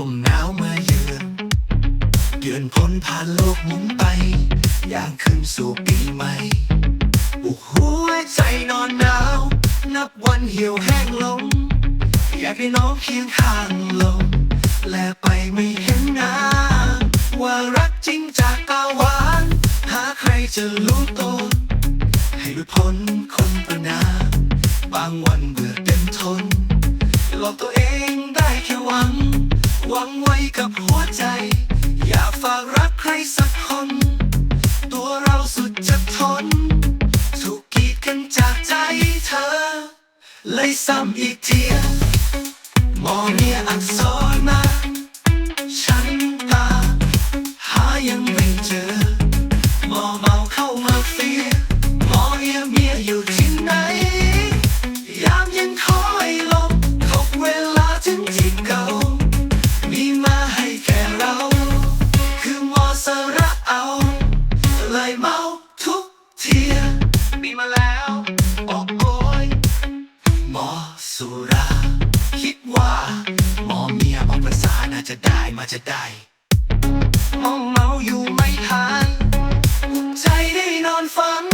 ลมหนาวเมื่อเยือนเดือนพ้นผ่านโลกหมุนไป อย่างขึ้นสู่ปีใหม่อ้หัวใจนอนหนาว นับวันเหี่ยวแห้งลง อยากให้น้องเคียงข้างลมและไปไม่เห็นหนาว่ารักจริงจากกาวาน หาใครจะรู้ตนให้หลุพ้นคนประนาบางวันเบื่อเต็มทนหลอกตัวเองได้แค่หวัง หวังไว้กับหัวใจ อยากฝากรักใครสักคน ตัวเราสุดจะทน ถูกกีดกันจากใจเธอ เลยซ้ำอีกเทียมองเนี่ยอักษร สุรา คิดว่าหมอเมียมองภาษาน่าจะได้มาจะได้มองเมาอยู่ไม่ทาน ใจได้นอนฟัง